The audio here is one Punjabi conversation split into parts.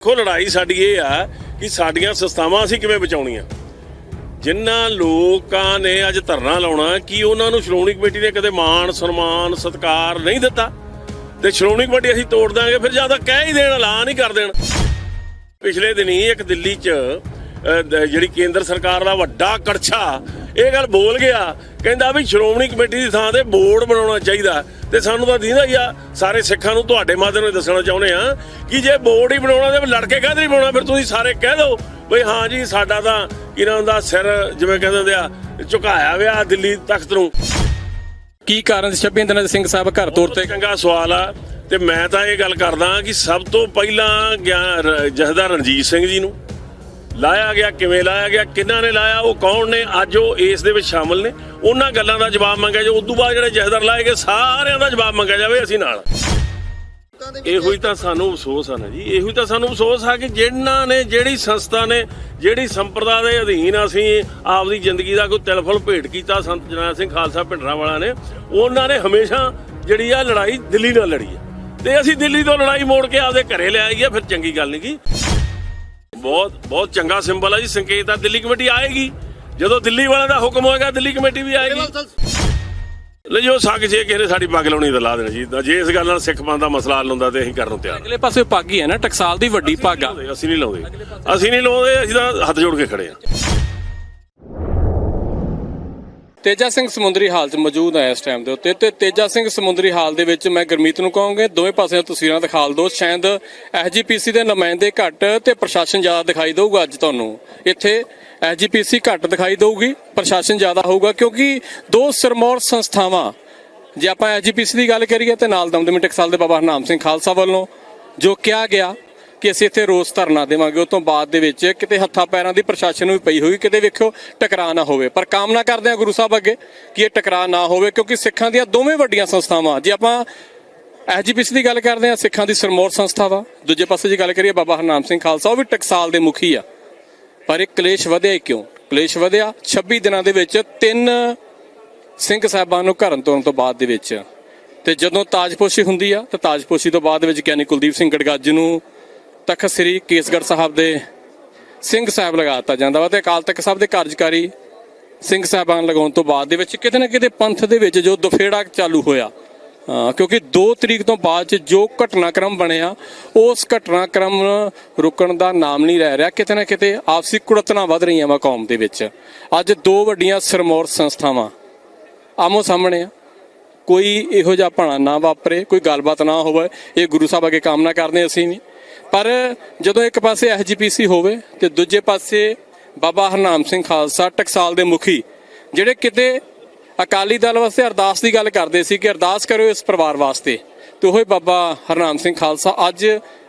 ਦੇਖੋ ਲੜਾਈ ਸਾਡੀ ਇਹ ਆ ਕਿ ਸਾਡੀਆਂ ਸੰਸਥਾਵਾਂ ਅਸੀਂ ਕਿਵੇਂ ਬਚਾਉਣੀਆਂ? ਜਿਨ੍ਹਾਂ ਲੋਕਾਂ ਨੇ ਅੱਜ ਧਰਨਾ ਲਾਉਣਾ, ਕੀ ਉਹਨਾਂ ਨੂੰ ਸ਼੍ਰੋਮਣੀ ਕਮੇਟੀ ਨੇ ਕਦੇ ਮਾਣ, ਸਨਮਾਨ, ਸਤਿਕਾਰ ਨਹੀਂ ਦਿੱਤਾ? ਤੇ ਸ਼੍ਰੋਮਣੀ ਕਮੇਟੀ ਅਸੀਂ ਤੋੜ ਦਾਂਗੇ ਫਿਰ ਜ਼ਿਆਦਾ ਕਹਿ ਹੀ ਦੇਣ, ਐਲਾਨ ਹੀ ਕਰ ਦੇਣ। ਪਿਛਲੇ ਦਿਨੀ ਇੱਕ ਦਿੱਲੀ 'ਚ ਜਿਹੜੀ ਕੇਂਦਰ ਸਰਕਾਰ ਦਾ ਵੱਡਾ ਕੜਛਾ ਇਹ ਗੱਲ ਬੋਲ ਗਿਆ। ਕਹਿੰਦਾ ਵੀ ਸ਼੍ਰੋਮਣੀ ਕਮੇਟੀ ਦੀ ਥਾਂ ਤੇ ਬੋਰਡ ਬਣਾਉਣਾ ਚਾਹੀਦਾ। ਤੇ ਸਾਨੂੰ ਤਾਂ ਦੀਦਾ ਹੀ ਆ ਸਾਰੇ ਸਿੱਖਾਂ ਨੂੰ ਤੁਹਾਡੇ ਮਾਧਿਅਮ ਨਾਲ ਦੱਸਣਾ ਚਾਹੁੰਦੇ ਆ ਕਿ ਜੇ ਬੋਰਡ ਹੀ ਬਣਾਉਣਾ ਤੇ ਲੜਕੇ ਕਾਹਦੇ ਨਹੀਂ ਬਣਾਉਣਾ? ਫਿਰ ਤੁਸੀਂ ਸਾਰੇ ਕਹਿ ਦਿਓ ਬਈ ਹਾਂ ਜੀ ਸਾਡਾ ਤਾਂ ਨਾਮ ਦਾ ਸਿਰ ਜਿਵੇਂ ਕਹਿੰਦੇ ਹੁੰਦੇ ਆ ਝੁਕਾਇਆ ਵਿਆ ਦਿੱਲੀ ਤਖਤ ਨੂੰ। ਕੀ ਕਾਰਨ ਸੀ? 26 ਦਿਨਾਂ ਦੇ ਸਿੰਘ ਸਾਹਿਬ ਘਰ ਤੋਰ ਤੇ ਚੰਗਾ ਸਵਾਲ ਆ ਤੇ ਮੈਂ ਤਾਂ ਇਹ ਗੱਲ ਕਰਦਾ ਕਿ ਸਭ ਤੋਂ ਪਹਿਲਾਂ ਜਥੇਦਾਰ ਰਣਜੀਤ ਸਿੰਘ ਜੀ ਨੂੰ ਲਾਇਆ ਗਿਆ, ਕਿਵੇਂ ਲਾਇਆ ਗਿਆ ਕਿਹਨਾਂ ਨੇ ਲਾਇਆ, ਉਹ ਕੌਣ ਨੇ, ਅੱਜ ਉਹ ਇਸ ਦੇ ਵਿੱਚ ਸ਼ਾਮਲ ਨੇ। ਉਹਨਾਂ ਗੱਲਾਂ ਦਾ ਜਵਾਬ ਮੰਗਿਆ ਜੋ ਉਦੋਂ ਬਾਅਦ ਜਿਹੜੇ ਜਥੇਦਾਰ ਲਾਏ ਗਏ, ਸਾਰਿਆਂ ਦਾ ਜਵਾਬ ਮੰਗਿਆ ਜਾਵੇ ਅਸੀਂ ਨਾਲ। ਇਹੋ ਹੀ ਤਾਂ ਸਾਨੂੰ ਅਫਸੋਸ ਆ ਨਾ ਜੀ, ਇਹੋ ਹੀ ਤਾਂ ਸਾਨੂੰ ਅਫਸੋਸ ਆ ਕਿ ਜਿਹਨਾਂ ਨੇ, ਜਿਹੜੀ ਸੰਸਥਾ ਨੇ, ਜਿਹੜੀ ਸੰਪਰਦਾ ਦੇ ਅਧੀਨ ਅਸੀਂ ਆਪਦੀ ਜ਼ਿੰਦਗੀ ਦਾ ਕੋਈ ਤਿਲਫਲ ਭੇਟ ਕੀਤਾ, ਸੰਤ ਜਰਨੈਲ ਸਿੰਘ ਖਾਲਸਾ ਭਿੰਡਰਾਂ ਵਾਲਾ ਨੇ, ਉਹਨਾਂ ਨੇ ਹਮੇਸ਼ਾ ਜਿਹੜੀ ਆ ਲੜਾਈ ਦਿੱਲੀ ਨਾਲ ਲੜੀ ਆ। ਤੇ ਅਸੀਂ ਦਿੱਲੀ ਤੋਂ ਲੜਾਈ ਮੋੜ ਕੇ ਆਪਦੇ ਘਰੇ ਲੈ ਆਈਏ, ਫਿਰ ਚੰਗੀ ਗੱਲ ਨਹੀਂ ਗੀ। ਬਹੁਤ ਬਹੁਤ ਚੰਗਾ ਸਿੰਬਲ ਆ ਜੀ ਸੰਕੇਤ ਆ ਦਿੱਲੀ ਕਮੇਟੀ ਆਏਗੀ। ਜਦੋਂ ਦਿੱਲੀ ਵਾਲਿਆਂ ਦਾ ਹੁਕਮ ਹੋਏਗਾ ਦਿੱਲੀ ਕਮੇਟੀ ਵੀ ਆਏਗੀ। ਲੈ ਜੋ ਸੱਕ ਜੇ ਕਿਸੇ ਨੇ ਸਾਡੀ ਪੱਗ ਲਾਉਣੀ ਤਾਂ ਲਾ ਦੇਣਾ ਜੀ। ਜੇ ਇਸ ਗੱਲ ਨਾਲ ਸਿੱਖ ਪੰਥ ਦਾ ਮਸਲਾ ਹੱਲ ਹੁੰਦਾ ਤੇ ਅਸੀਂ ਕਰਨ ਨੂੰ ਤਿਆਰ ਅਗਲੇ ਪਾਸੇ ਪੱਗ ਹੀ ਹੈ ਨਾ ਟਕਸਾਲ ਦੀ ਵੱਡੀ ਪੱਗ ਆ। ਹਾਂ। ਅਸੀਂ ਨਹੀਂ ਲਾਉਂਦੇ। ਅਸੀਂ ਨਹੀਂ ਲਾਉਂਦੇ ਅਸੀਂ ਤਾਂ ਹੱਥ ਜੋੜ ਕੇ ਖੜੇ ਆ। ਤੇਜਾ ਸਿੰਘ ਸਮੁੰਦਰੀ ਹਾਲ 'ਚ ਮੌਜੂਦ ਹੈ ਇਸ ਟਾਈਮ ਦੇ ਉੱਤੇ ਤੇ ਤੇਜਾ ਸਿੰਘ ਸਮੁੰਦਰੀ ਹਾਲ ਦੇ ਵਿੱਚ ਮੈਂ ਗੁਰਮੀਤ ਨੂੰ ਕਹਾਂਗੇ, ਦੋਵੇਂ ਪਾਸਿਆਂ ਤਸਵੀਰਾਂ ਦਿਖਾ ਦਿਓ ਸ਼ਾਇਦ ਐਸਜੀਪੀਸੀ ਦੇ ਨੁਮਾਇੰਦੇ ਘੱਟ ਤੇ ਪ੍ਰਸ਼ਾਸਨ ਜ਼ਿਆਦਾ ਦਿਖਾਈ ਦੇਊਗਾ ਅੱਜ ਤੁਹਾਨੂੰ। ਇੱਥੇ ਐਸਜੀਪੀਸੀ ਘੱਟ ਦਿਖਾਈ ਦੇਊਗੀ, ਪ੍ਰਸ਼ਾਸਨ ਜ਼ਿਆਦਾ ਹੋਊਗਾ ਕਿਉਂਕਿ ਦੋ ਸਿਰਮੌਰ ਸੰਸਥਾਵਾਂ, ਜੇ ਆਪਾਂ ਐਸਜੀਪੀਸੀ ਦੀ ਗੱਲ ਕਰੀਏ ਤੇ ਨਾਲ ਦਮਦਮੀ ਟਕਸਾਲ ਦੇ ਬਾਬਾ ਹਰਨਾਮ ਸਿੰਘ ਖਾਲਸਾ ਵੱਲੋਂ ਜੋ ਕਿਹਾ ਗਿਆ ਕਿ ਅਸੀਂ ਇੱਥੇ ਰੋਸ ਧਰਨਾ ਦੇਵਾਂਗੇ ਉਸ ਤੋਂ ਬਾਅਦ ਦੇ ਵਿੱਚ ਕਿਤੇ ਹੱਥਾਂ ਪੈਰਾਂ ਦੀ ਪ੍ਰਸ਼ਾਸਨ ਨੂੰ ਵੀ ਪਈ ਹੋਈ, ਕਿਤੇ ਵੇਖਿਓ ਟਕਰਾਅ ਨਾ ਹੋਵੇ। ਪਰ ਕਾਮਨਾ ਕਰਦੇ ਹਾਂ ਗੁਰੂ ਸਾਹਿਬ ਅੱਗੇ ਕਿ ਇਹ ਟਕਰਾਅ ਨਾ ਹੋਵੇ, ਕਿਉਂਕਿ ਸਿੱਖਾਂ ਦੀਆਂ ਦੋਵੇਂ ਵੱਡੀਆਂ ਸੰਸਥਾਵਾਂ, ਜੇ ਆਪਾਂ ਐਸਜੀਪੀਸੀ ਦੀ ਗੱਲ ਕਰਦੇ ਹਾਂ, ਸਿੱਖਾਂ ਦੀ ਸਰਮੌਰ ਸੰਸਥਾ ਵਾ। ਦੂਜੇ ਪਾਸੇ ਜੇ ਗੱਲ ਕਰੀਏ ਬਾਬਾ ਹਰਨਾਮ ਸਿੰਘ ਖਾਲਸਾ, ਉਹ ਵੀ ਟਕਸਾਲ ਦੇ ਮੁਖੀ ਆ। ਪਰ ਇਹ ਕਲੇਸ਼ ਵਧਿਆ ਕਿਉਂ? ਕਲੇਸ਼ ਵਧਿਆ 26 ਦਿਨਾਂ ਦੇ ਵਿੱਚ ਤਿੰਨ ਸਿੰਘ ਸਾਹਿਬਾਨ ਨੂੰ ਘਰਨ ਤੋਰਨ ਤੋਂ ਬਾਅਦ ਦੇ ਵਿੱਚ। ਤੇ ਜਦੋਂ ਤਾਜਪੋਸ਼ੀ ਹੁੰਦੀ ਆ, ਤਾਂ ਤਾਜਪੋਸ਼ੀ ਤੋਂ ਬਾਅਦ ਵਿੱਚ ਗਿਆਨੀ ਕੁਲਦੀਪ ਸਿੰਘ ਗੜਗੱਜ ਨੂੰ ਤਖਤ ਸ੍ਰੀ ਕੇਸਗੜ੍ਹ ਸਾਹਿਬ ਦੇ ਸਿੰਘ ਸਾਹਿਬ ਲਗਾਤਾ ਜਾਂਦਾ ਵਾ ਤੇ ਅਕਾਲ ਤਖਤ ਸਾਹਿਬ ਦੇ ਕਾਰਜਕਾਰੀ ਸਿੰਘ ਸਾਹਿਬਾਨ ਲਗਾਉਣ ਤੋਂ ਬਾਅਦ ਦੇ ਵਿੱਚ ਕਿਤੇ ਨਾ ਕਿਤੇ ਪੰਥ ਦੇ ਵਿੱਚ ਜੋ ਦੁਫੇੜਾ ਚਾਲੂ ਹੋਇਆ ਕਿਉਂਕਿ 2 ਤਰੀਕ ਤੋਂ ਬਾਅਦ ਚ ਜੋ ਘਟਨਾਕ੍ਰਮ ਬਣਿਆ, ਉਸ ਘਟਨਾਕ੍ਰਮ ਰੁਕਣ ਦਾ ਨਾਮ ਨਹੀਂ ਲੈ ਰਿਹਾ, ਕਿਤੇ ਨਾ ਕਿਤੇ ਆਪਸੀ ਕੁੜਤਣਾ ਵੱਧ ਰਹੀਆਂ ਵਾ ਕੌਮ ਦੇ ਵਿੱਚ। ਅੱਜ ਦੋ ਵੱਡੀਆਂ ਸਰਮੌਰ ਸੰਸਥਾਵਾਂ ਆਮੋ ਸਾਹਮਣੇ ਆ। ਕੋਈ ਇਹੋ ਜਿਹਾ ਭਾਣਾ ਨਾ ਵਾਪਰੇ, ਕੋਈ ਗੱਲਬਾਤ ਨਾ ਹੋਵੇ, ਇਹ ਗੁਰੂ ਸਾਹਿਬ ਅੱਗੇ ਕਾਮਨਾ ਕਰਦੇ ਅਸੀਂ ਵੀ ਪਰ ਜਦੋਂ ਇੱਕ ਪਾਸੇ ਐਸਜੀਪੀਸੀ ਹੋਵੇ ਤੇ ਦੂਜੇ ਪਾਸੇ ਬਾਬਾ ਹਰਨਾਮ ਸਿੰਘ ਖਾਲਸਾ, ਟਕਸਾਲ ਦੇ ਮੁਖੀ, ਜਿਹੜੇ ਕਿਤੇ ਅਕਾਲੀ ਦਲ ਵਾਸਤੇ ਅਰਦਾਸ ਦੀ ਗੱਲ ਕਰਦੇ ਸੀ ਕਿ ਅਰਦਾਸ ਕਰੋ ਇਸ ਪਰਿਵਾਰ ਵਾਸਤੇ, ਤੇ ਉਹ ਬਾਬਾ ਹਰਨਾਮ ਸਿੰਘ ਖਾਲਸਾ ਅੱਜ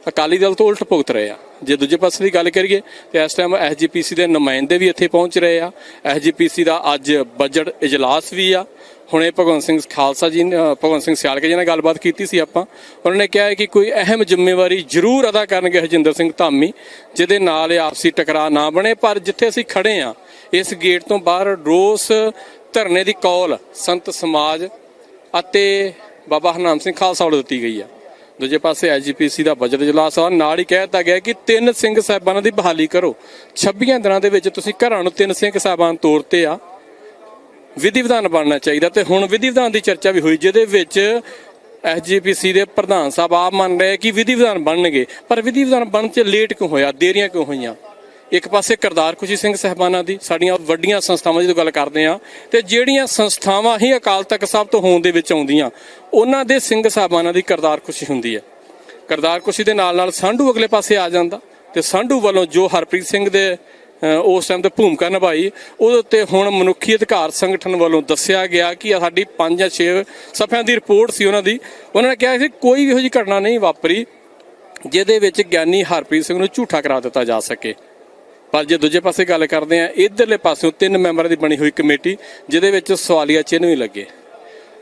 ਅਕਾਲੀ ਦਲ ਤੋਂ ਉਲਟ ਭੁਗਤ ਰਹੇ ਆ। ਜੇ ਦੂਜੇ ਪਾਸੇ ਦੀ ਗੱਲ ਕਰੀਏ ਤੇ ਇਸ ਟਾਈਮ ਐਸਜੀਪੀਸੀ ਦੇ ਨੁਮਾਇੰਦੇ ਵੀ ਇੱਥੇ ਪਹੁੰਚ ਰਹੇ ਆ। ਐਸਜੀਪੀਸੀ ਦਾ ਅੱਜ ਬਜਟ ਇਜਲਾਸ ਵੀ ਆ। ਹੁਣੇ ਭਗਵੰਤ ਸਿੰਘ ਖਾਲਸਾ ਜੀ ਨੇ ਭਗਵੰਤ ਸਿੰਘ ਸਿਆਲਕੇ ਜੀ ਨਾਲ ਗੱਲਬਾਤ ਕੀਤੀ ਸੀ ਆਪਾਂ। ਉਹਨਾਂ ਨੇ ਕਿਹਾ ਹੈ ਕਿ ਕੋਈ ਅਹਿਮ ਜ਼ਿੰਮੇਵਾਰੀ ਜ਼ਰੂਰ ਅਦਾ ਕਰਨਗੇ ਹਰਜਿੰਦਰ ਸਿੰਘ ਧਾਮੀ, ਜਿਹਦੇ ਨਾਲ ਇਹ ਆਪਸੀ ਟਕਰਾਅ ਨਾ ਬਣੇ, ਪਰ ਜਿੱਥੇ ਅਸੀਂ ਖੜੇ ਆ ਇਸ ਗੇਟ ਤੋਂ ਬਾਹਰ ਰੋਸ ਧਰਨੇ ਦੀ ਕੌਲ ਸੰਤ ਸਮਾਜ ਅਤੇ ਬਾਬਾ ਹਰਨਾਮ ਸਿੰਘ ਖਾਲਸਾ ਵੱਲੋਂ ਦਿੱਤੀ ਗਈ ਆ। ਦੂਜੇ ਪਾਸੇ ਐਜੀਪੀਸੀ ਦਾ ਬਜਟ ਇਜਲਾਸ ਆ, ਨਾਲ ਹੀ ਕਹਿ ਦਿੱਤਾ ਗਿਆ ਕਿ ਤਿੰਨ ਸਿੰਘ ਸਾਹਿਬਾਨਾਂ ਦੀ ਬਹਾਲੀ ਕਰੋ। 26 ਦਿਨਾਂ ਦੇ ਵਿੱਚ ਤੁਸੀਂ ਘਰਾਂ ਨੂੰ ਤਿੰਨ ਸਿੰਘ ਸਾਹਿਬਾਨ ਤੋਰਤੇ ਆ ਵਿਧੀ ਵਿਧਾਨ ਬਣਨਾ ਚਾਹੀਦਾ ਤੇ ਹੁਣ ਵਿਧੀ ਵਿਧਾਨ ਦੀ ਚਰਚਾ ਵੀ ਹੋਈ, ਜਿਹਦੇ ਵਿੱਚ ਐਸਜੀਪੀਸੀ ਦੇ ਪ੍ਰਧਾਨ ਸਾਹਿਬ ਆਪ ਮੰਨ ਰਹੇ ਕਿ ਵਿਧੀ ਵਿਧਾਨ ਬਣਨਗੇ। ਪਰ ਵਿਧੀ ਵਿਧਾਨ ਬਣਨ ਚ ਲੇਟ ਕਿਉਂ ਹੋਇਆ? ਦੇਰੀਆਂ ਕਿਉਂ ਹੋਈਆਂ? ਇੱਕ ਪਾਸੇ ਕਰਤਾਰ ਖੁਸ਼ੀ ਸਿੰਘ ਸਹਿਬਾਨਾਂ ਦੀ, ਸਾਡੀਆਂ ਵੱਡੀਆਂ ਸੰਸਥਾਵਾਂ ਦੀ ਗੱਲ ਕਰਦੇ ਆ ਤੇ ਜਿਹੜੀਆਂ ਸੰਸਥਾਵਾਂ ਹੀ ਅਕਾਲ ਤਖਤ ਸਾਹਿਬ ਤੋਂ ਹੋਣ ਦੇ ਵਿੱਚ ਆਉਂਦੀਆਂ, ਉਹਨਾਂ ਦੇ ਸਿੰਘ ਸਾਹਿਬਾਨਾਂ ਦੀ ਕਰਤਾਰ ਖੁਸ਼ੀ ਹੁੰਦੀ ਹੈ। ਕਰਤਾਰ ਖੁਸ਼ੀ ਦੇ ਨਾਲ ਨਾਲ ਸਾਂਢੂ ਅਗਲੇ ਪਾਸੇ ਆ ਜਾਂਦਾ ਤੇ ਸਾਂਢੂ ਵੱਲੋਂ ਜੋ ਹਰਪ੍ਰੀਤ ਸਿੰਘ ਦੇ ਉਸ ਟਾਈਮ ਤੇ ਭੂਮਿਕਾ ਨਿਭਾਈ। ਉਹਦੇ ਉੱਤੇ ਹੁਣ ਮਨੁੱਖੀ ਅਧਿਕਾਰ ਸੰਗਠਨ ਵੱਲੋਂ ਦੱਸਿਆ ਗਿਆ ਕਿ ਸਾਡੀ 5 ਜਾਂ 6 ਸਫ਼ਿਆਂ ਦੀ ਰਿਪੋਰਟ ਸੀ ਉਹਨਾਂ ਦੀ। ਉਹਨਾਂ ਨੇ ਕਿਹਾ ਸੀ ਕੋਈ ਵੀ ਇਹੋ ਜਿਹੀ ਘਟਨਾ ਨਹੀਂ ਵਾਪਰੀ ਜਿਹਦੇ ਵਿੱਚ ਗਿਆਨੀ ਹਰਪ੍ਰੀਤ ਸਿੰਘ ਨੂੰ ਝੂਠਾ ਕਰਾ ਦਿੱਤਾ ਜਾ ਸਕੇ। ਪਰ ਜੇ ਦੂਜੇ ਪਾਸੇ ਗੱਲ ਕਰਦੇ ਆ ਇਧਰਲੇ ਪਾਸਿਓਂ ਤਿੰਨ ਮੈਂਬਰਾਂ ਦੀ ਬਣੀ ਹੋਈ ਕਮੇਟੀ, ਜਿਹਦੇ ਵਿੱਚ ਸਵਾਲੀਆ ਚਿੰਨ੍ਹ ਵੀ ਲੱਗੇ।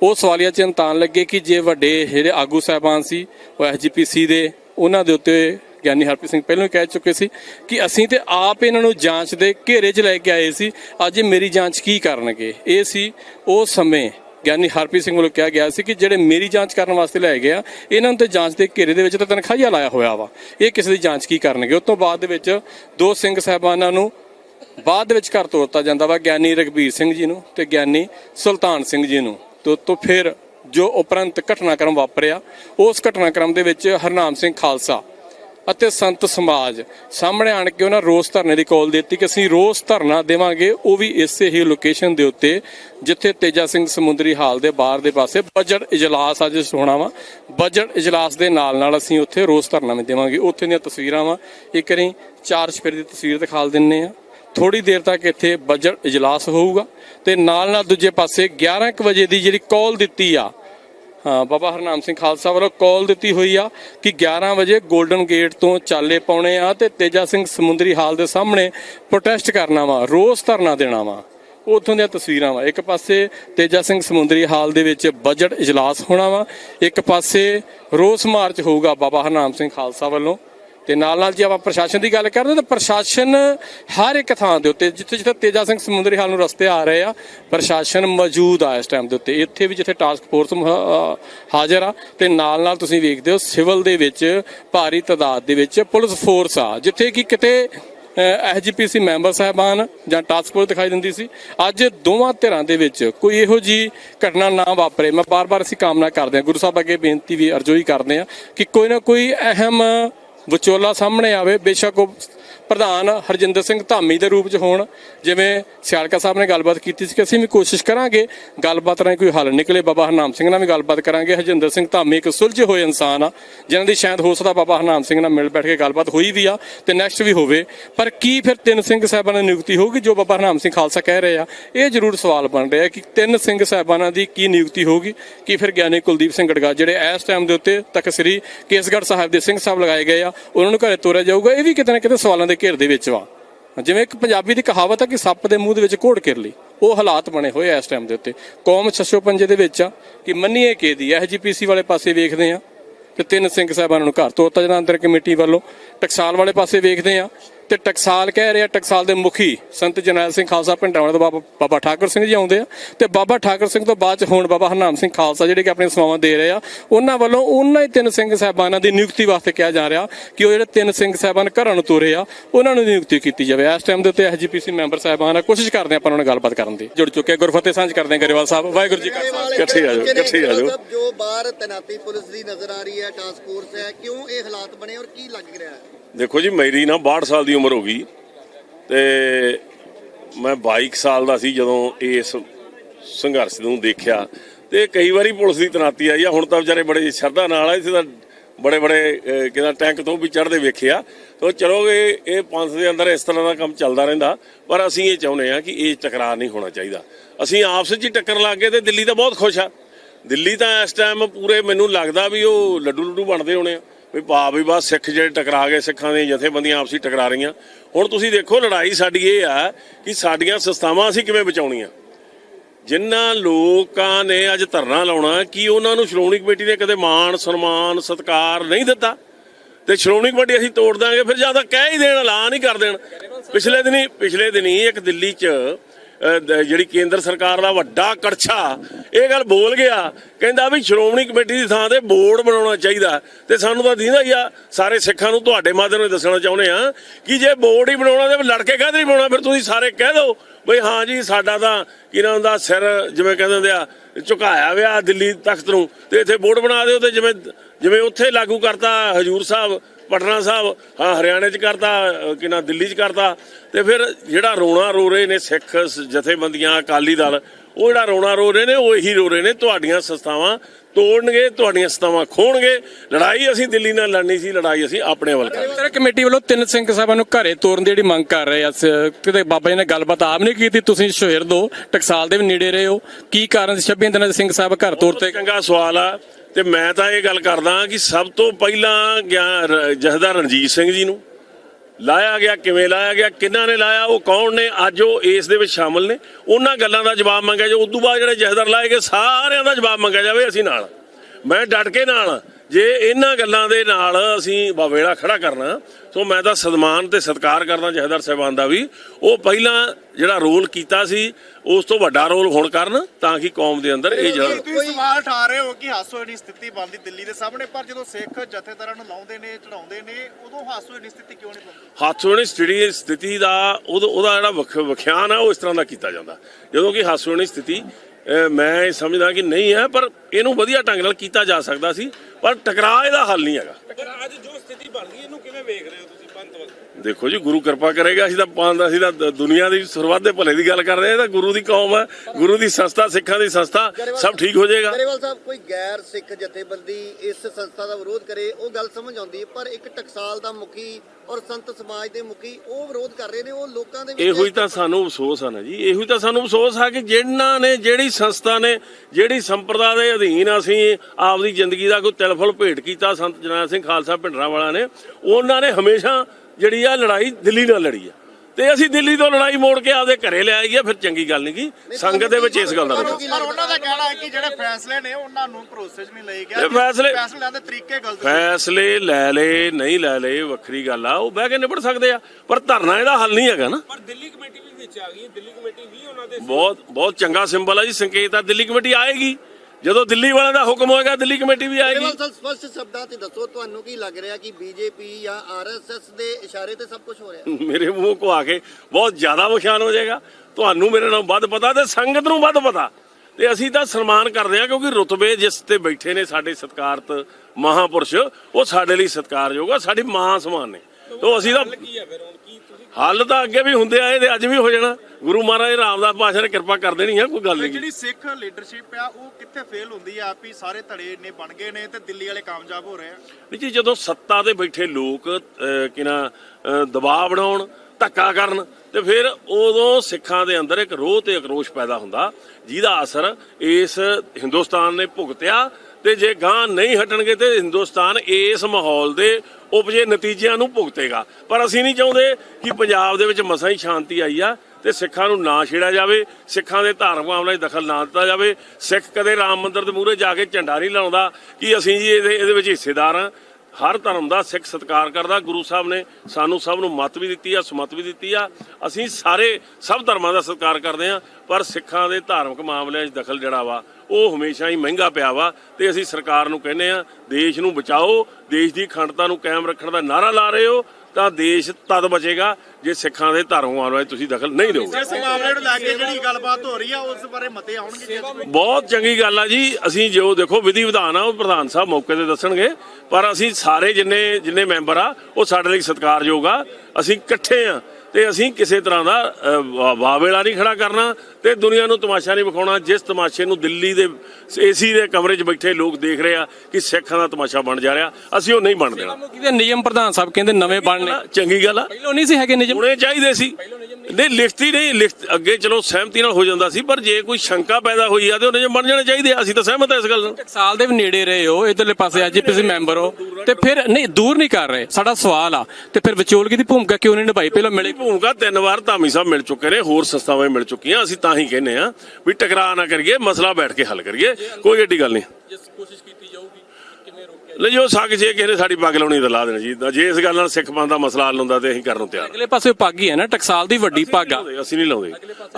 ਉਹ ਸਵਾਲੀਆ ਚਿੰਨ੍ਹ ਤਾਂ ਲੱਗੇ ਕਿ ਜੇ ਵੱਡੇ ਜਿਹੜੇ ਆਗੂ ਸਾਹਿਬਾਨ ਸੀ, ਉਹ ਐਸਜੀਪੀਸੀ ਦੇ, ਉਹਨਾਂ ਦੇ ਉੱਤੇ ਗਿਆਨੀ ਹਰਪ੍ਰੀਤ ਸਿੰਘ ਪਹਿਲਾਂ ਹੀ ਕਹਿ ਚੁੱਕੇ ਸੀ ਕਿ ਅਸੀਂ ਤੇ ਆਪ ਇਹਨਾਂ ਨੂੰ ਜਾਂਚ ਦੇ ਘੇਰੇ 'ਚ ਲੈ ਕੇ ਆਏ ਸੀ। ਅੱਜ ਇਹ ਮੇਰੀ ਜਾਂਚ ਕੀ ਕਰਨਗੇ? ਇਹ ਸੀ ਉਹ ਸਮੇਂ ਗਿਆਨੀ ਹਰਪ੍ਰੀਤ ਸਿੰਘ ਵੱਲੋਂ ਕਿਹਾ ਗਿਆ ਸੀ ਕਿ ਜਿਹੜੇ ਮੇਰੀ ਜਾਂਚ ਕਰਨ ਵਾਸਤੇ ਲੈ ਗਏ ਆ, ਇਹਨਾਂ ਨੂੰ ਤੇ ਜਾਂਚ ਦੇ ਘੇਰੇ ਦੇ ਵਿੱਚ ਤਾਂ ਤਨਖਾਹੀਆ ਲਾਇਆ ਹੋਇਆ ਵਾ। ਇਹ ਕਿਸੇ ਦੀ ਜਾਂਚ ਕੀ ਕਰਨਗੇ? ਉਸ ਤੋਂ ਬਾਅਦ ਦੇ ਵਿੱਚ ਦੋ ਸਿੰਘ ਸਾਹਿਬਾਨਾਂ ਨੂੰ ਬਾਅਦ ਦੇ ਵਿੱਚ ਘਰ ਤੋਰਤਾ ਜਾਂਦਾ ਵਾ, ਗਿਆਨੀ ਰਗਵੀਰ ਸਿੰਘ ਜੀ ਨੂੰ ਤੇ ਗਿਆਨੀ ਸੁਲਤਾਨ ਸਿੰਘ ਜੀ ਨੂੰ। ਤੋਂ ਤੋਂ ਫਿਰ ਜੋ ਉਪਰੰਤ ਘਟਨਾਕ੍ਰਮ ਵਾਪਰਿਆ, ਉਸ ਘਟਨਾਕ੍ਰਮ ਦੇ ਵਿੱਚ ਹਰਨਾਮ ਸਿੰਘ ਖਾਲਸਾ ਅਤੇ ਸੰਤ ਸਮਾਜ ਸਾਹਮਣੇ ਆਣ ਕੇ ਉਹਨਾਂ ਰੋਸ ਧਰਨੇ ਦੀ ਕਾਲ ਦਿੱਤੀ ਕਿ ਅਸੀਂ ਰੋਸ ਧਰਨਾ ਦੇਵਾਂਗੇ, ਉਹ ਵੀ ਇਸੇ ਹੀ ਲੋਕੇਸ਼ਨ ਦੇ ਉੱਤੇ, ਜਿੱਥੇ ਤੇਜਾ ਸਿੰਘ ਸਮੁੰਦਰੀ ਹਾਲ ਦੇ ਬਾਹਰ ਦੇ ਪਾਸੇ ਬਜਟ ਇਜਲਾਸ ਅੱਜ ਹੋਣਾ ਵਾ। ਬਜਟ ਇਜਲਾਸ ਦੇ ਨਾਲ ਨਾਲ ਅਸੀਂ ਉੱਥੇ ਰੋਸ ਧਰਨਾ ਵੀ ਦੇਵਾਂਗੇ। ਉੱਥੇ ਦੀਆਂ ਤਸਵੀਰਾਂ ਵਾ। ਇੱਕ ਨਹੀਂ ਚਾਰ ਚਫੇਰੇ ਦੀ ਤਸਵੀਰ ਦਿਖਾਲ ਦਿੰਨੇ ਆ। ਥੋੜੀ ਦੇਰ ਤੱਕ ਇੱਥੇ ਬਜਟ ਇਜਲਾਸ ਹੋਊਗਾ ਤੇ ਨਾਲ ਨਾਲ ਦੂਜੇ ਪਾਸੇ 11 ਕੁ ਵਜੇ ਦੀ ਜਿਹੜੀ ਕਾਲ ਦਿੱਤੀ ਆ ਬਾਬਾ ਹਰਨਾਮ ਸਿੰਘ ਖਾਲਸਾ ਵੱਲੋਂ ਕਾਲ ਦਿੱਤੀ ਹੋਈ ਆ ਕਿ 11 ਵਜੇ 골ਡਨ ਗੇਟ ਤੋਂ ਚਾਲੇ ਪਾਉਣੇ ਆ ਤੇ ਤੇਜਾ ਸਿੰਘ ਸਮੁੰਦਰੀ ਹਾਲ ਦੇ ਸਾਹਮਣੇ ਪ੍ਰੋਟੈਸਟ ਕਰਨਾ ਵਾ, ਰੋਸ ਧਰਨਾ ਦੇਣਾ ਵਾ। ਉੱਥੋਂ ਦੀਆਂ ਤਸਵੀਰਾਂ ਵਾ। ਇੱਕ ਪਾਸੇ ਤੇਜਾ ਸਿੰਘ ਸਮੁੰਦਰੀ ਹਾਲ ਦੇ ਵਿੱਚ ਬਜਟ ਇਜਲਾਸ ਹੋਣਾ ਵਾ। ਇੱਕ ਪਾਸੇ ਰੋਸ ਮਾਰਚ ਹੋਊਗਾ ਬਾਬਾ ਹਰਨਾਮ ਸਿੰਘ ਖਾਲਸਾ ਵੱਲੋਂ। ਤੇ ਨਾਲ ਨਾਲ ਜੇ ਆਪਾਂ ਪ੍ਰਸ਼ਾਸਨ ਦੀ ਗੱਲ ਕਰਦੇ ਤਾਂ ਪ੍ਰਸ਼ਾਸਨ ਹਰ ਇੱਕ ਥਾਂ ਦੇ ਉੱਤੇ, ਜਿੱਥੇ ਜਿੱਥੇ ਤੇਜਾ ਸਿੰਘ ਸਮੁੰਦਰੀ ਹਾਲ ਨੂੰ ਰਸਤੇ ਆ ਰਹੇ ਆ, ਪ੍ਰਸ਼ਾਸਨ ਮੌਜੂਦ ਆ ਇਸ ਟਾਈਮ ਦੇ ਉੱਤੇ। ਇੱਥੇ ਵੀ ਜਿੱਥੇ ਟਾਸਕ ਫੋਰਸ ਹਾਜ਼ਰ ਆ, ਤੇ ਨਾਲ ਨਾਲ ਤੁਸੀਂ ਵੇਖਦੇ ਹੋ ਸਿਵਲ ਦੇ ਵਿੱਚ, ਭਾਰੀ ਤਾਦਾਦ ਦੇ ਵਿੱਚ ਪੁਲਿਸ ਫੋਰਸ ਆ, ਜਿੱਥੇ ਕਿ ਕਿਤੇ ਐਸਜੀਪੀਸੀ ਮੈਂਬਰ ਸਾਹਿਬਾਨ ਜਾਂ ਟਾਸਕ ਫੋਰਸ ਦਿਖਾਈ ਦਿੰਦੀ ਸੀ। ਅੱਜ ਦੋਵਾਂ ਧਿਰਾਂ ਦੇ ਵਿੱਚ ਕੋਈ ਇਹੋ ਜੀ ਘਟਨਾ ਨਾ ਵਾਪਰੇ। ਮੈਂ ਬਾਰ-ਬਾਰ ਅਸੀਂ ਕਾਮਨਾ ਕਰਦੇ ਹਾਂ। ਗੁਰੂ ਸਾਹਿਬ ਅੱਗੇ ਬੇਨਤੀ ਵੀ ਅਰਜ਼ੋਈ ਕਰਦੇ ਹਾਂ ਕਿ ਕੋਈ ਨਾ ਕੋਈ ਅਹਿਮ ਵਿਚੋਲਾ ਸਾਹਮਣੇ ਆਵੇ ਬੇਸ਼ੱਕ ਉਹ ਪ੍ਰਧਾਨ ਹਰਜਿੰਦਰ ਸਿੰਘ ਧਾਮੀ ਦੇ ਰੂਪ 'ਚ ਹੋਣ, ਜਿਵੇਂ ਸਿਆਲਕਾ ਸਾਹਿਬ ਨੇ ਗੱਲਬਾਤ ਕੀਤੀ ਸੀ ਕਿ ਅਸੀਂ ਵੀ ਕੋਸ਼ਿਸ਼ ਕਰਾਂਗੇ ਗੱਲਬਾਤ ਰਾਹੀਂ ਕੋਈ ਹੱਲ ਨਿਕਲੇ। ਬਾਬਾ ਹਰਨਾਮ ਸਿੰਘ ਨਾਲ ਵੀ ਗੱਲਬਾਤ ਕਰਾਂਗੇ। ਹਰਜਿੰਦਰ ਸਿੰਘ ਧਾਮੀ ਇੱਕ ਸੁਲਝੇ ਹੋਏ ਇਨਸਾਨ ਆ, ਜਿਨ੍ਹਾਂ ਦੀ ਸ਼ਾਇਦ ਹੋ ਸਕਦਾ ਬਾਬਾ ਹਰਨਾਮ ਸਿੰਘ ਨਾਲ ਮਿਲ ਬੈਠ ਕੇ ਗੱਲਬਾਤ ਹੋਈ ਵੀ ਆ ਤੇ ਨੈਕਸਟ ਵੀ ਹੋਵੇ। ਪਰ ਕੀ ਫਿਰ ਤਿੰਨ ਸਿੰਘ ਸਾਹਿਬਾਨਾਂ ਦੀ ਨਿਯੁਕਤੀ ਹੋਊਗੀ ਜੋ ਬਾਬਾ ਹਰਨਾਮ ਸਿੰਘ ਖਾਲਸਾ ਕਹਿ ਰਹੇ ਆ? ਇਹ ਜ਼ਰੂਰ ਸਵਾਲ ਬਣ ਰਿਹਾ ਕਿ ਤਿੰਨ ਸਿੰਘ ਸਾਹਿਬਾਨਾਂ ਦੀ ਕੀ ਨਿਯੁਕਤੀ ਹੋਊਗੀ? ਕੀ ਫਿਰ ਗਿਆਨੀ ਕੁਲਦੀਪ ਸਿੰਘ ਗੜਗਾ ਜਿਹੜੇ ਇਸ ਟਾਈਮ ਦੇ ਉੱਤੇ ਤੱਕ ਸ੍ਰੀ ਕੇਸਗੜ੍ਹ ਸਾਹਿਬ ਦੇ ਸਿੰਘ ਸਾਹਿਬ ਲਗਾਏ ਗਏ ਆ, ਉਹਨਾਂ ਨੂੰ ਘਰੇ ਤੋਰਿਆ ਜਾਊਗਾ? ਇਹ ਵੀ ਕਿਤੇ ਨਾ ਕਿਤੇ ਸਵਾਲਾਂ ਦੇ ਘੇਰ ਦੇ ਵਿੱਚ ਵਾ। ਜਿਵੇਂ ਇੱਕ ਪੰਜਾਬੀ ਦੀ ਕਹਾਵਤ ਹੈ ਕਿ ਸੱਪ ਦੇ ਮੂੰਹ ਦੇ ਵਿੱਚ ਘੋੜ ਕਿਰਲੀ ਉਹ ਹਾਲਾਤ ਬਣੇ ਹੋਏ ਆ ਇਸ ਟਾਈਮ ਦੇ ਉੱਤੇ। ਕੌਮ ਛੱਛੋ ਪੰਜੇ ਦੇ ਵਿੱਚ ਆ ਕਿ ਮੰਨੀਏ ਕਿ ਦੀ ਐਸਜੀਪੀਸੀ ਵਾਲੇ ਪਾਸੇ ਵੇਖਦੇ ਆ। ਤੇ ਤਿੰਨ ਸਿੰਘ ਸਾਹਿਬਾਨਾਂ ਨੂੰ ਘਰ ਤੋਰਤਾ ਜਿਹੜਾ ਅੰਦਰ ਕਮੇਟੀ ਵੱਲੋਂ। ਟਕਸਾਲ ਵਾਲੇ ਪਾਸੇ ਵੇਖਦੇ ਆ। ਤੇ ਟਕਸਾਲ ਕਹਿ ਰਿਹਾ ਟਕਸਾਲ ਦੇ ਮੁਖੀ ਸੰਤ ਜਰਨੈਲ ਸਿੰਘ ਖਾਲਸਾ ਪਿੰਡਾਂ ਤੋਂ ਬਾਬਾ ਬਾਬਾ ਠਾਕੁਰ ਸਿੰਘ ਜੀ ਆਉਂਦੇ ਆ। ਤੇ ਬਾਬਾ ਠਾਕੁਰ ਸਿੰਘ ਤੋਂ ਬਾਅਦ ਚ ਹੁਣ ਬਾਬਾ ਹਰਨਾਮ ਸਿੰਘ ਖਾਲਸਾ ਜਿਹੜੇ ਕਿ ਆਪਣੀਆਂ ਸੇਵਾਵਾਂ ਦੇ ਰਹੇ ਆ ਉਹਨਾਂ ਵੱਲੋਂ ਉਹਨਾਂ ਹੀ ਤਿੰਨ ਸਿੰਘ ਸਾਹਿਬਾਨਾਂ ਦੀ ਨਿਯੁਕਤੀ ਵਾਸਤੇ ਕਿਹਾ ਜਾ ਰਿਹਾ ਕਿ ਉਹ ਜਿਹੜੇ ਤਿੰਨ ਸਿੰਘ ਸਾਹਿਬਾਨ ਘਰਾਂ ਨੂੰ ਤੋਰੇ ਆ ਉਹਨਾਂ ਨੂੰ ਨਿਯੁਕਤੀ ਕੀਤੀ ਜਾਵੇ। ਇਸ ਟਾਈਮ ਦੇ ਉੱਤੇ ਐਸਜੀਪੀਸੀ ਮੈਂਬਰ ਸਾਹਿਬਾਨ ਆ ਕੋਸ਼ਿਸ਼ ਕਰਦੇ ਆਪਾਂ ਉਹਨਾਂ ਨਾਲ ਗੱਲਬਾਤ ਕਰਨ ਦੀ। ਜੁੜ ਚੁੱਕੇ। ਗੁਰਫਤਿਹ ਸਾਂਝ ਕਰਦੇ ਆ ਗਰੇਵਾਲ ਸਾਹਿਬ। ਵਾਹਿਗੁਰੂ ਜੀ ਕਾ ਖਾਲਸਾ। ਇਕੱਠੇ ਆ ਜਾਓ, ਇਕੱਠੇ ਆ ਜਾਓ। ਜੋ ਬਾਹਰ ਤੈਨਾਤੀ ਪੁਲਿਸ ਦੀ ਨਜ਼ਰ ਆ ਰਹੀ ਹੈ ਟਾਸਕ ਫੋਰਸ ਹੈ ਕਿਉਂ ਇਹ ਹਾਲਾਤ ਬਣੇ ਔਰ ਕੀ ਲੱਗ ਰਿਹਾ ਹੈ? ਦੇਖੋ ਜੀ ਮੇਰੀ ਨਾ 62 ਸਾਲ ਦੀ ਉਮਰ ਹੋ ਗਈ ਤੇ ਮੈਂ 22 ਸਾਲ ਦਾ ਸੀ ਜਦੋਂ ਇਸ ਸੰਘਰਸ਼ ਨੂੰ ਦੇਖਿਆ ਤੇ ਕਈ ਵਾਰੀ ਪੁਲਿਸ ਦੀ ਤਨਾਤੀ ਆਈ ਆ। ਹੁਣ ਤਾਂ ਵਿਚਾਰੇ ਬੜੇ ਸ਼ਰਧਾ ਨਾਲ ਆ ਇੱਥੇ ਤਾਂ ਬੜੇ ਬੜੇ ਅਹ, ਕਿਹਦਾ ਟੈਂਕ ਤੋਂ ਵੀ ਚੜ੍ਹਦੇ ਵੇਖਿਆ। ਤੋ ਚਲੋ ਇਹ ਇਹ ਪੰਥ ਦੇ ਅੰਦਰ ਇਸ ਤਰ੍ਹਾਂ ਦਾ ਕੰਮ ਚੱਲਦਾ ਰਹਿੰਦਾ ਪਰ ਅਸੀਂ ਇਹ ਚਾਹੁੰਦੇ ਆ ਕਿ ਇਹ ਟਕਰਾਰ ਨਹੀਂ ਹੋਣਾ ਚਾਹੀਦਾ। ਅਸੀਂ ਆਪਸ ਵਿੱਚ ਹੀ ਟੱਕਰ ਲੱਗ ਗਏ ਤੇ ਦਿੱਲੀ ਤਾਂ ਬਹੁਤ ਖੁਸ਼ ਆ। ਦਿੱਲੀ ਤਾਂ ਇਸ ਟਾਈਮ ਪੂਰੇ ਮੈਨੂੰ ਲੱਗਦਾ ਵੀ ਉਹ ਲੱਡੂ ਲੱਡੂ ਬਣਦੇ ਹੋਣੇ ਆ। ਵੀ ਭਾ ਵੀ ਬਸ ਸਿੱਖ ਜਿਹੜੇ ਟਕਰਾ ਗਏ, ਸਿੱਖਾਂ ਦੀਆਂ ਜਥੇਬੰਦੀਆਂ ਆਪਸੀ ਟਕਰਾ ਰਹੀਆਂ। ਹੁਣ ਤੁਸੀਂ ਦੇਖੋ, ਲੜਾਈ ਸਾਡੀ ਇਹ ਆ ਕਿ ਸਾਡੀਆਂ ਸੰਸਥਾਵਾਂ ਅਸੀਂ ਕਿਵੇਂ ਬਚਾਉਣੀਆਂ? ਜਿਨ੍ਹਾਂ ਲੋਕਾਂ ਨੇ ਅੱਜ ਧਰਨਾ ਲਾਉਣਾ, ਕੀ ਉਹਨਾਂ ਨੂੰ ਸ਼੍ਰੋਮਣੀ ਕਮੇਟੀ ਨੇ ਕਦੇ ਮਾਣ, ਸਨਮਾਨ, ਸਤਿਕਾਰ ਨਹੀਂ ਦਿੱਤਾ? ਤੇ ਸ਼੍ਰੋਮਣੀ ਕਮੇਟੀ ਅਸੀਂ ਤੋੜ ਦਾਂਗੇ, ਫਿਰ ਜਾਂ ਤਾਂ ਕਹਿ ਹੀ ਦੇਣ, ਐਲਾਨ ਹੀ ਕਰ ਦੇਣ। ਪਿਛਲੇ ਦਿਨੀ ਪਿਛਲੇ ਦਿਨੀ ਇੱਕ ਦਿੱਲੀ 'ਚ ਜਿਹੜੀ ਕੇਂਦਰ ਸਰਕਾਰ ਦਾ ਵੱਡਾ ਕੜਛਾ, ਇਹ ਗੱਲ ਬੋਲ ਗਿਆ। ਕਹਿੰਦਾ ਵੀ ਸ਼੍ਰੋਮਣੀ ਕਮੇਟੀ ਦੀ ਥਾਂ ਤੇ ਬੋਰਡ ਬਣਾਉਣਾ ਚਾਹੀਦਾ। ਤੇ ਸਾਨੂੰ ਤਾਂ ਦੀਂਦਾ ਹੀ ਆ, ਸਾਰੇ ਸਿੱਖਾਂ ਨੂੰ ਤੁਹਾਡੇ ਮਾਧਿਅਮ ਨਾਲ ਦੱਸਣਾ ਚਾਹੁੰਦੇ ਆ ਕਿ ਜੇ ਬੋਰਡ ਹੀ ਬਣਾਉਣਾ ਤੇ ਲੜਕੇ ਕਾਹਦੇ ਨਹੀਂ ਬਣਾਉਣਾ, ਫਿਰ ਤੁਸੀਂ ਸਾਰੇ ਕਹਿ ਦਿਓ। ਬਈ ਹਾਂ ਜੀ, ਸਾਡਾ ਤਾਂ ਕੀ ਨਾਮ ਦਾ ਸਿਰ ਜਿਵੇਂ ਕਹਿੰਦੇ ਹੁੰਦੇ ਆ, ਝੁਕਾਇਆ ਵਿਆ ਦਿੱਲੀ ਤਖਤ ਨੂੰ, ਤੇ ਇੱਥੇ ਬੋਰਡ ਬਣਾ ਦਿਓ ਤੇ ਜਿਵੇਂ ਜਿਵੇਂ ਉੱਥੇ ਲਾਗੂ ਕਰਤਾ ਹਜੂਰ ਸਾਹਿਬ ਪਟਨਾ ਸਾਹਿਬ ਹਾਂ ਹਰਿਆਣੇ 'ਚ ਕਰਤਾ ਅਹ ਕਿ ਨਾ ਦਿੱਲੀ 'ਚ ਕਰਤਾ। ਤੇ ਫਿਰ ਜਿਹੜਾ ਰੋਣਾ ਰੋ ਰਹੇ ਨੇ ਸਿੱਖ ਜਥੇਬੰਦੀਆਂ ਅਕਾਲੀ ਦਲ ਉਹ ਜਿਹੜਾ ਰੋਣਾ ਰੋ ਰਹੇ ਨੇ ਉਹ ਇਹੀ ਰੋ ਰਹੇ ਨੇ ਤੁਹਾਡੀਆਂ ਸੰਸਥਾਵਾਂ ਤੋੜਨਗੇ ਤੁਹਾਡੀਆਂ ਸੰਸਥਾਵਾਂ ਖੋਣਗੇ ਲੜਾਈ ਅਸੀਂ ਦਿੱਲੀ ਨਾਲ ਲੜਨੀ ਸੀ ਲੜਾਈ ਅਸੀਂ ਆਪਣੇ ਵੱਲ ਕਰਨੀ ਸਰ ਕਮੇਟੀ ਵੱਲੋਂ ਤਿੰਨ ਸਿੰਘ ਸਾਹਿਬਾਂ ਨੂੰ ਘਰੇ ਤੋਰਨ ਦੀ ਜਿਹੜੀ ਮੰਗ ਕਰ ਰਹੇ ਆ ਕਿਤੇ ਬਾਬਾ ਜੀ ਨੇ ਗੱਲਬਾਤ ਆਪ ਨਹੀਂ ਕੀਤੀ ਤੁਸੀਂ ਸ਼ੋਹਿਰ ਦੋ ਟਕਸਾਲ ਦੇ ਵੀ ਨੇੜੇ ਰਹੇ ਹੋ। ਕੀ ਕਾਰਨ ਸੀ? 26 ਦਿਨਾਂ ਦੇ ਸਿੰਘ ਸਾਹਿਬ ਘਰ ਤੋਰਤੇ ਚੰਗਾ ਸਵਾਲ ਆ। ਤੇ ਮੈਂ ਤਾਂ ਇਹ ਗੱਲ ਕਰਦਾ ਕਿ ਸਭ ਤੋਂ ਪਹਿਲਾਂ ਗਿਆ ਜਥੇਦਾਰ ਰਣਜੀਤ ਸਿੰਘ ਜੀ ਨੂੰ। ਲਾਇਆ ਗਿਆ, ਕਿਵੇਂ ਲਾਇਆ ਗਿਆ ਕਿੰਨਾਂ ਨੇ ਲਾਇਆ, ਉਹ ਕੌਣ ਨੇ, ਅੱਜ ਉਹ ਇਸ ਦੇ ਵਿੱਚ ਸ਼ਾਮਲ ਨੇ। ਉਹਨਾਂ ਗੱਲਾਂ ਦਾ ਜਵਾਬ ਮੰਗਿਆ ਜੋ ਤੋਂ ਬਾਅਦ ਜਿਹੜੇ ਜਥੇਦਾਰ ਲਾਏ ਗਏ, ਸਾਰਿਆਂ ਦਾ ਜਵਾਬ ਮੰਗਿਆ ਜਾਵੇ, ਅਸੀਂ ਨਾਲ। ਮੈਂ ਡਟ ਕੇ ਨਾਲ ਜੇ ਇਹਨਾਂ ਗੱਲਾਂ ਦੇ ਨਾਲ ਅਸੀਂ ਬਾਵੇੜਾ ਖੜਾ ਕਰਨਾ ਸੋ ਮੈਂ ਤਾਂ ਸਨਮਾਨ ਤੇ ਸਤਿਕਾਰ ਕਰਦਾ ਜਹਦਰ ਸਾਹਿਬਾਨ ਦਾ ਵੀ। ਉਹ ਪਹਿਲਾਂ ਜਿਹੜਾ ਰੋਲ ਕੀਤਾ ਸੀ ਉਸ ਤੋਂ ਵੱਡਾ ਰੋਲ ਹੁਣ ਕਰਨ ਤਾਂ ਕਿ ਕੌਮ ਦੇ ਅੰਦਰ ਇਹ ਜਿਹੜਾ ਤੁਸੀਂ ਸਵਾਲ ਉਠਾ ਰਹੇ ਹੋ ਕਿ ਹਾਸੋ ਦੀ ਸਥਿਤੀ ਬਣਦੀ ਦਿੱਲੀ ਦੇ ਸਾਹਮਣੇ ਪਰ ਜਦੋਂ ਸਿੱਖ ਜਥੇਦਾਰਾਂ ਨੂੰ ਲਾਉਂਦੇ ਨੇ ਚੜਾਉਂਦੇ ਨੇ ਉਦੋਂ ਹਾਸੋ ਦੀ ਸਥਿਤੀ ਕਿਉਂ ਨਹੀਂ ਬਣਦੀ? ਹਾਸੋਣੀ ਸਥਿਤੀ ਸਥਿਤੀ ਦਾ ਉਹਦਾ ਜਿਹੜਾ ਵਖ- ਵਿਖਿਆਨ ਹੈ ਉਹ ਇਸ ਤਰ੍ਹਾਂ ਦਾ ਕੀਤਾ ਜਾਂਦਾ। ਜਦੋਂ ਕਿ ਹਾਸੋਣੀ ਸਥਿਤੀ ਅਹ, ਮੈਂ ਇਹ ਸਮਝਦਾ ਕਿ ਨਹੀਂ ਹੈ, ਪਰ ਇਹਨੂੰ ਵਧੀਆ ਢੰਗ ਨਾਲ ਕੀਤਾ ਜਾ ਸਕਦਾ ਸੀ, ਪਰ ਟਕਰਾਅ ਇਹਦਾ ਹੱਲ ਨਹੀਂ ਹੈਗਾ। ਅੱਜ ਜੋ ਸਥਿਤੀ ਬਣ ਗਈ, ਇਹਨੂੰ ਕਿਵੇਂ ਵੇਖ ਰਹੇ ਹੋ ਤੁਸੀਂ? ਦੇਖੋ ਜੀ ਗੁਰੂ ਕਿਰਪਾ ਕਰੇਗਾ ਅਸੀਂ ਤਾਂ ਪੰਜ ਅਸੀਂ ਤਾਂ ਦੁਨੀਆ ਦੀ ਸਰਬੱਤ ਦੇ ਭਲੇ ਦੀ ਗੱਲ ਕਰ ਰਹੇ ਇਹ ਤਾਂ ਗੁਰੂ ਦੀ ਕੌਮ ਹੈ ਗੁਰੂ ਦੀ ਸੰਸਥਾ ਸਿੱਖਾਂ ਦੀ ਸੰਸਥਾ ਸਭ ਠੀਕ ਹੋ ਜਾਏਗਾ। ਗਰੇਵਾਲ ਸਾਹਿਬ ਕੋਈ ਗੈਰ ਸਿੱਖ ਜਥੇਬੰਦੀ ਇਸ ਸੰਸਥਾ ਦਾ ਵਿਰੋਧ ਕਰੇ ਉਹ ਗੱਲ ਸਮਝ ਆਉਂਦੀ ਹੈ ਪਰ ਇੱਕ ਟਕਸਾਲ ਦਾ ਮੁਖੀ ਔਰ ਸੰਤ ਸਮਾਜ ਦੇ ਮੁਖੀ ਉਹ ਵਿਰੋਧ ਕਰ ਰਹੇ ਨੇ ਉਹ ਲੋਕਾਂ ਦੇ ਇਹੋ ਹੀ ਤਾਂ ਸਾਨੂੰ ਅਫਸੋਸ ਆ ਨਾ ਜੀ ਇਹੋ ਹੀ ਤਾਂ ਸਾਨੂੰ ਅਫਸੋਸ ਆ ਕਿ ਜਿਨ੍ਹਾਂ ਨੇ ਜਿਹੜੀ ਸੰਸਥਾ ਨੇ ਜਿਹੜੀ ਸੰਪਰਦਾ ਦੇ ਅਧੀਨ ਅਸੀਂ ਆਪਦੀ ਜ਼ਿੰਦਗੀ ਦਾ ਕੋਈ ਤਿਲਫਲ ਭੇਟ ਕੀਤਾ ਸੰਤ ਜਰਨੈਲ ਸਿੰਘ ਖਾਲਸਾ ਭਿੰਡਰਾਂ ਵਾਲਾ ਨੇ ਉਹਨਾਂ ਨੇ ਹਮੇਸ਼ਾ ਜਿਹੜੀ ਆ ਲੜਾਈ ਦਿੱਲੀ ਨਾਲ ਲੜੀ ਆ। ਤੇ ਅਸੀਂ ਦਿੱਲੀ ਤੋਂ ਲੜਾਈ ਮੋੜ ਕੇ ਆਪਦੇ ਘਰੇ ਲੈ ਆਈਏ ਫਿਰ ਚੰਗੀ ਗੱਲ ਨਹੀਂ ਗੀ ਸੰਗਤ ਦੇ ਵਿੱਚ ਇਸ ਗੱਲ ਦਾ ਕੀ ਪਰ? ਉਹਨਾਂ ਦਾ ਕਹਿਣਾ ਹੈ ਕਿ ਜਿਹੜੇ ਫੈਸਲੇ ਨੇ ਉਹਨਾਂ ਨੂੰ ਭਰੋਸੇ 'ਚ ਨਹੀਂ ਗਏ ਇਹ ਫੈਸਲੇ- ਫੈਸਲੇ ਲੈਣ ਦੇ ਤਰੀਕੇ ਗਲਤ। ਫੈਸਲੇ ਲੈ ਲਏ ਨਹੀਂ ਲੈ ਲਏ ਵੱਖਰੀ ਗੱਲ ਆ। ਉਹ ਬਹਿ ਕੇ ਨਿਬੜ ਸਕਦੇ ਆ ਪਰ ਧਰਨਾ ਇਹਦਾ ਹੱਲ ਨਹੀਂ ਹੈਗਾ ਨਾ। ਪਰ ਦਿੱਲੀ ਕਮੇਟੀ ਵੀ ਵਿੱਚ ਆ ਗਈ ਹੈ ਦਿੱਲੀ ਕਮੇਟੀ ਵੀ ਉਹਨਾਂ ਦੇ ਬਹੁਤ ਬਹੁਤ ਚੰਗਾ ਸਿੰਬਲ ਆ ਜੀ ਸੰਕੇਤ ਆ। ਦਿੱਲੀ ਕਮੇਟੀ ਆਏਗੀ। ਜਦੋਂ ਦਿੱਲੀ ਵਾਲਿਆਂ ਦਾ ਹੁਕਮ ਹੋਏਗਾ ਦਿੱਲੀ ਕਮੇਟੀ ਵੀ ਆਏਗੀ। ਸਾਹਿਬ ਸਪਸ਼ਟ ਸ਼ਬਦਾਂ ਤੇ ਦੱਸੋ ਤੁਹਾਨੂੰ ਕੀ ਲੱਗ ਰਿਹਾ ਕਿ ਬੀਜੇਪੀ ਜਾਂ ਆਰਐਸਐਸ ਦੇ ਇਸ਼ਾਰੇ ਤੇ ਸਭ ਕੁਝ ਹੋ ਰਿਹਾ? ਮੇਰੇ ਮੂੰਹ ਕੋ ਆ ਕੇ ਬਹੁਤ ਜ਼ਿਆਦਾ ਵਿਖਿਆਨ ਹੋ ਜਾਏਗਾ। ਤੁਹਾਨੂੰ ਮੇਰੇ ਨਾਲੋਂ ਵੱਧ ਪਤਾ ਤੇ ਸੰਗਤ ਨੂੰ ਵੱਧ ਪਤਾ। ਤੇ ਅਸੀਂ ਤਾਂ ਸਨਮਾਨ ਕਰਦੇ ਹਾਂ ਕਿਉਂਕਿ ਰੁਤਬੇ ਜਿਸ ਤੇ ਬੈਠੇ ਨੇ ਸਾਡੇ ਸਤਿਕਾਰਤ ਮਹਾਪੁਰਸ਼ ਉਹ ਸਾਡੇ ਲਈ ਸਤਿਕਾਰਯੋਗ ਆ ਸਾਡੀ ਮਾਂ ਸਮਾਨ ਨੇ। ਤੋਂ ਅਸੀਂ ਤਾਂ ਕੀ ਹੈ ਫਿਰ ਹੁਣ? ਕੀ ਹੱਲ ਤਾਂ ਅੱਗੇ ਵੀ ਹੁੰਦੇ ਆਏ ਤੇ ਅੱਜ ਵੀ ਹੋ ਜਾਣਾ। ਗੁਰੂ ਮਹਾਰਾਜ ਰਾਮਦਾਸ ਪਾਸ਼ਾ ਨੇ ਕਿਰਪਾ ਕਰ ਦੇਣੀ ਆ ਕੋਈ ਗੱਲ ਨਹੀਂ। ਜਿਹੜੀ ਸਿੱਖ ਲੀਡਰਸ਼ਿਪ ਆ ਉਹ ਕਿੱਥੇ ਫੇਲ ਹੁੰਦੀ ਆ? ਵੀ ਸਾਰੇ ਧੜੇ ਨੇ ਬਣ ਗਏ ਨੇ ਤੇ ਦਿੱਲੀ ਵਾਲੇ ਕਾਮਯਾਬ ਹੋ ਰਹੇ ਆ। ਜੀ ਜਦੋਂ ਸੱਤਾ ਤੇ ਬੈਠੇ ਲੋਕ ਅਹ, ਕਿ ਨਾ ਅਹ, ਦਬਾਅ ਬਣਾਉਣ ਧੱਕਾ ਕਰਨ ਤੇ ਫਿਰ ਉਦੋਂ ਸਿੱਖਾਂ ਦੇ ਅੰਦਰ ਇੱਕ ਰੋਹ ਤੇ ਆਕਰੋਸ਼ ਪੈਦਾ ਹੁੰਦਾ। ਜਿਹਦਾ ਅਸਰ ਇਸ ਹਿੰਦੁਸਤਾਨ ਨੇ ਭੁਗਤਿਆ ਤੇ ਜੇ ਗਾਂ ਨਹੀਂ ਹਟਣਗੇ ਤੇ ਹਿੰਦੁਸਤਾਨ ਇਸ ਮਾਹੌਲ ਦੇ ਉਪਜੇ ਨਤੀਜਿਆਂ ਨੂੰ ਭੁਗਤੇਗਾ। ਪਰ ਅਸੀਂ ਨਹੀਂ ਚਾਹੁੰਦੇ ਕਿ ਪੰਜਾਬ ਦੇ ਵਿੱਚ ਮਸਾਂ ਹੀ ਸ਼ਾਂਤੀ ਆਈ ਆ ਤੇ ਸਿੱਖਾਂ ਨੂੰ ਨਾ ਛੇੜਿਆ ਜਾਵੇ, ਸਿੱਖਾਂ ਦੇ ਧਾਰਮਿਕ ਮਾਮਲਿਆਂ 'ਚ ਦਖਲ ਨਾ ਦਿੱਤਾ ਜਾਵੇ। ਸਿੱਖ ਕਦੇ ਰਾਮ ਮੰਦਿਰ ਦੇ ਮੂਹਰੇ ਜਾ ਕੇ ਝੰਡਾ ਨਹੀਂ ਲਾਉਂਦਾ ਕਿ ਅਸੀਂ ਜੀ ਇਹਦੇ ਇਹਦੇ ਵਿੱਚ ਹਿੱਸੇਦਾਰ ਹਾਂ। ਹਰ ਧਰਮ ਦਾ ਸਿੱਖ ਸਤਿਕਾਰ ਕਰਦਾ। ਗੁਰੂ ਸਾਹਿਬ ਨੇ ਸਾਨੂੰ ਸਭ ਨੂੰ ਮੱਤ ਵੀ ਦਿੱਤੀ ਆ, ਸਮਤ ਵੀ ਦਿੱਤੀ ਆ। ਅਸੀਂ ਸਾਰੇ ਸਭ ਧਰਮਾਂ ਦਾ ਸਤਿਕਾਰ ਕਰਦੇ ਆ, ਪਰ ਸਿੱਖਾਂ ਦੇ ਧਾਰਮਿਕ ਮਾਮਲਿਆਂ 'ਚ ਦਖਲ ਜਿਹੜਾ ਵਾ, ਉਹ ਹਮੇਸ਼ਾ ਹੀ ਮਹਿੰਗਾ ਪਿਆ ਵਾ ਤੇ ਅਸੀਂ ਸਰਕਾਰ ਨੂੰ ਕਹਿੰਦੇ ਆ, ਦੇਸ਼ ਨੂੰ ਬਚਾਓ, ਦੇਸ਼ ਦੀ ਅਖੰਡਤਾ ਨੂੰ ਕਾਇਮ ਰੱਖਣ ਦਾ ਨਾਰਾ ਲਾ ਰਹੇ ਹੋ। ਤਾਂ ਦੇਸ਼ ਤਦ ਬਚੇਗਾ ਜੇ ਸਿੱਖਾਂ ਦੇ ਧਰਮ ਮਾਮਲਿਆਂ 'ਚ ਤੁਸੀਂ ਦਖਲ ਨਹੀਂ ਦਿਓਗੇ। ਇਸ ਮਾਮਲੇ ਨੂੰ ਲੈ ਕੇ ਜਿਹੜੀ ਗੱਲਬਾਤ ਹੋ ਰਹੀ ਆ ਉਸ ਬਾਰੇ ਮਤੇ ਆਉਣਗੇ। ਬਹੁਤ ਚੰਗੀ ਗੱਲ ਆ ਜੀ ਅਸੀਂ ਜੋ ਦੇਖੋ ਵਿਧੀ ਵਿਧਾਨ ਆ ਉਹ ਪ੍ਰਧਾਨ ਸਾਹਿਬ ਮੌਕੇ ਤੇ ਦੱਸਣਗੇ ਪਰ ਅਸੀਂ ਸਾਰੇ ਜਿੰਨੇ ਜਿੰਨੇ ਮੈਂਬਰ ਆ ਉਹ ਸਾਡੇ ਲਈ ਸਤਿਕਾਰਯੋਗ ਆ। ਅਸੀਂ ਇਕੱਠੇ ਆ। ਤੇ ਅਸੀਂ ਕਿਸੇ ਤਰ੍ਹਾਂ ਦਾ ਵਾਵੇਲਾ ਨਹੀਂ ਖੜਾ ਕਰਨਾ ਤੇ ਦੁਨੀਆ ਨੂੰ ਤਮਾਸ਼ਾ ਨਹੀਂ ਵਿਖਾਉਣਾ। ਜਿਸ ਤਮਾਸ਼ੇ ਨੂੰ ਦਿੱਲੀ ਦੇ ਏਸੀ ਦੇ ਕਮਰੇ 'ਚ ਬੈਠੇ ਲੋਕ ਦੇਖ ਰਹੇ ਆ ਕਿ ਸਿੱਖਾਂ ਦਾ ਤਮਾਸ਼ਾ ਬਣ ਜਾ ਰਿਹਾ ਅਸੀਂ ਉਹ ਨਹੀਂ ਬਣ ਦੇਣਾ ਮੁਖੀ ਦੇ ਨਿਯਮ ਪ੍ਰਧਾਨ ਸਾਹਿਬ ਕਹਿੰਦੇ ਨਵੇਂ ਬਣਨੇ? ਚੰਗੀ ਗੱਲ ਆ ਪਹਿਲਾਂ ਨਹੀਂ ਸੀ ਹੈਗੇ ਨਿਯਮ। ਹੋਣੇ ਚਾਹੀਦੇ ਸੀ। ਨਹੀਂ ਲਿਖਤੀ ਨਹੀਂ ਲਿਖਤ ਅੱਗੇ ਚਲੋ ਸਹਿਮਤੀ ਨਾਲ ਹੋ ਜਾਂਦਾ ਸੀ ਪਰ ਜੇ ਕੋਈ ਸ਼ੰਕਾ ਪੈਦਾ ਹੋਈ ਆ ਤੇ ਉਹਨੇ ਜੇ ਬਣ ਜਾਣੇ ਚਾਹੀਦੇ ਆ ਅਸੀਂ ਤਾਂ ਸਹਿਮਤ ਆ ਇਸ ਗੱਲ ਨਾਲ। ਸਾਲ ਦੇ ਵੀ ਨੇੜੇ ਰਹੇ ਹੋ ਇਧਰਲੇ ਪਾਸੇ ਐਜੀਪੀਸੀ ਮੈਂਬਰ ਹੋ ਤੇ ਫਿਰ ਨਹੀਂ ਦੂਰ ਨਹੀਂ ਕਰ ਰਹੇ ਸਾਡਾ ਸਵਾਲ ਆ ਤੇ ਫਿਰ ਵਿਚੋਲਗੀ ਦੀ ਭੂਮਿਕਾ ਕਿਉਂ ਨਹੀਂ ਨਿਭਾਈ? ਪਹਿਲਾਂ ਮਿਲੇ ਭੂਮਿਕਾ ਤਿੰਨ ਵਾਰ ਧਾਮੀ ਸਾਹਿਬ ਮਿਲ ਚੁੱਕੇ ਨੇ ਹੋਰ ਸੰਸਥਾਵਾਂ ਵੀ ਮਿਲ ਚੁੱਕੀਆਂ ਅਸੀਂ ਤਾਂ ਹੀ ਕਹਿੰਦੇ ਆ ਵੀ ਟਕਰਾਅ ਨਾ ਕਰੀਏ ਮਸਲਾ ਬੈਠ ਕੇ ਹੱਲ ਕਰੀਏ ਕੋਈ ਏਡੀ ਗੱਲ ਨਹੀਂ। ਜਿਸ ਕੋਸ਼ਿਸ਼ ਕੀਤੀ ਲੈ ਜੋ ਸੱਕ ਜੇ ਕਿਸੇ ਨੇ ਸਾਡੀ ਪੱਗ ਲਾਉਣੀ ਤਾਂ ਲਾ ਦੇਣਾ ਜੀ। ਜੇ ਇਸ ਗੱਲ ਨਾਲ ਸਿੱਖ ਪੰਥ ਦਾ ਮਸਲਾ ਹੱਲ ਹੁੰਦਾ ਤੇ ਅਸੀਂ ਕਰਨ ਨੂੰ ਤਿਆਰ ਅਗਲੇ ਪਾਸੇ ਪੱਗ ਹੀ ਹੈ ਨਾ ਟਕਸਾਲ ਦੀ ਵੱਡੀ ਪੱਗ ਆ। ਅਸੀਂ ਨਹੀਂ ਲਾਉਂਦੇ।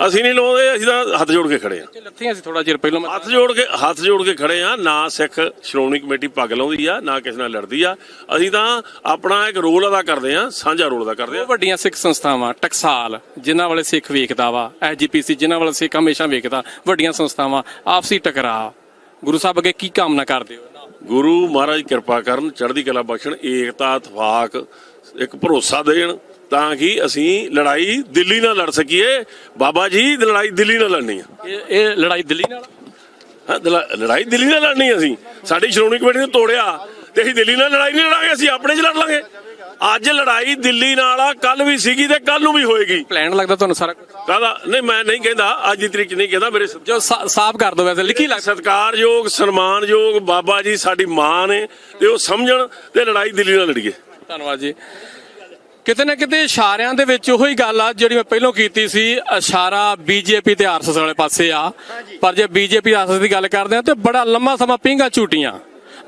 ਅਸੀਂ ਨਹੀਂ ਲਾਉਂਦੇ ਅਸੀਂ ਤਾਂ ਹੱਥ ਜੋੜ ਕੇ ਖੜੇ ਆ ਲੱਥੀਆਂ ਸੀ ਥੋੜਾ ਚਿਰ ਪਹਿਲਾਂ ਹੱਥ ਜੋੜ ਕੇ ਹੱਥ ਜੋੜ ਕੇ ਖੜੇ ਆ ਨਾ ਸਿੱਖ ਸ਼੍ਰੋਮਣੀ ਕਮੇਟੀ ਪੱਗ ਲਾਉਂਦੀ ਆ ਨਾ ਕਿਸੇ ਨਾਲ ਲੜਦੀ ਆ। ਅਸੀਂ ਤਾਂ ਆਪਣਾ ਇੱਕ ਰੋਲ ਅਦਾ ਕਰਦੇ ਆ ਸਾਂਝਾ ਰੋਲ ਅਦਾ ਕਰਦੇ ਆ ਵੱਡੀਆਂ ਸਿੱਖ ਸੰਸਥਾਵਾਂ ਟਕਸਾਲ ਜਿਨ੍ਹਾਂ ਵਾਲੇ ਸਿੱਖ ਵੇਖਦਾ ਵਾ ਐਜੀਪੀਸੀ ਜਿਨ੍ਹਾਂ ਵਾਲੇ ਸਿੱਖ ਹਮੇਸ਼ਾ ਵੇਖਦਾ ਵੱਡੀਆਂ ਸੰਸਥਾਵਾਂ ਆਪਸੀ ਟਕਰਾਅ। ਗੁਰੂ ਸਾਹਿਬ ਅੱਗੇ ਕੀ ਕਾਮਨਾ ਕਰਦੇ ਹੋ? ਗੁਰੂ ਮਹਾਰਾਜ ਕਿਰਪਾ ਕਰਨ ਚੜ੍ਹਦੀ ਕਲਾ ਬਖਸ਼ਣ ਏਕਤਾ ਇਤਫਾਕ ਇੱਕ ਭਰੋਸਾ ਦੇਣ ਤਾਂ ਕਿ ਅਸੀਂ ਲੜਾਈ ਦਿੱਲੀ ਨਾਲ ਲੜ ਸਕੀਏ। ਬਾਬਾ ਜੀ ਲੜਾਈ ਦਿੱਲੀ ਨਾਲ ਲੜਨੀ ਆ। ਇਹ ਇਹ ਲੜਾਈ ਦਿੱਲੀ ਨਾਲ? ਹਾਂ, ਲੜਾਈ ਦਿੱਲੀ ਨਾਲ ਲੜਨੀ ਅਸੀਂ। ਸਾਡੀ ਸ਼੍ਰੋਮਣੀ ਕਮੇਟੀ ਨੇ ਤੋੜਿਆ ਤੇ ਅਸੀਂ ਦਿੱਲੀ ਨਾਲ ਲੜਾਈ ਨਹੀਂ ਲੜਾਂਗੇ ਅਸੀਂ ਆਪਣੇ 'ਚ ਲੜ ਲਾਂਗੇ। ਅੱਜ ਲੜਾਈ ਦਿੱਲੀ ਨਾਲ ਆ ਕੱਲ ਵੀ ਸੀਗੀ ਤੇ ਕੱਲ ਨੂੰ ਵੀ ਹੋਏਗੀ। ਪਲਾਨ ਲੱਗਦਾ ਤੁਹਾਨੂੰ ਸਾਰਾ ਕਾਹਦਾ? ਨਹੀਂ ਮੈਂ ਨਹੀਂ ਕਹਿੰਦਾ ਅੱਜ ਦੀ ਤਰੀਕ ਨਹੀਂ ਕਹਿੰਦਾ ਮੇਰੇ ਜੋ ਸਾਫ਼ ਕਰ ਦੋ ਵੈਸੇ ਲਿਖੀ ਲੱਗ ਸਤਿਕਾਰਯੋਗ ਸਨਮਾਨਯੋਗ ਬਾਬਾ ਜੀ ਸਾਡੀ ਮਾਂ ਨੇ ਤੇ ਉਹ ਸਮਝਣ ਤੇ ਲੜਾਈ ਦਿੱਲੀ ਨਾਲ ਲੜੀਏ। ਧੰਨਵਾਦ ਜੀ। ਕਿਤੇ ਨਾ ਕਿਤੇ ਇਸ਼ਾਰਿਆਂ ਦੇ ਵਿੱਚ ਉਹੀ ਗੱਲ ਆ ਜਿਹੜੀ ਮੈਂ ਪਹਿਲਾਂ ਕੀਤੀ ਸੀ ਇਸ਼ਾਰਾ ਬੀਜੇਪੀ ਤੇ ਆਰਐਸਐਸ ਵਾਲੇ ਪਾਸੇ ਆ। ਪਰ ਜੇ ਬੀਜੇਪੀ ਆਰਐਸਐਸ ਦੀ ਗੱਲ ਕਰਦੇ ਆ ਤੇ ਬੜਾ ਲੰਮਾ ਸਮਾਂ ਪਿੰਗਾ ਝੂਟੀਆਂ।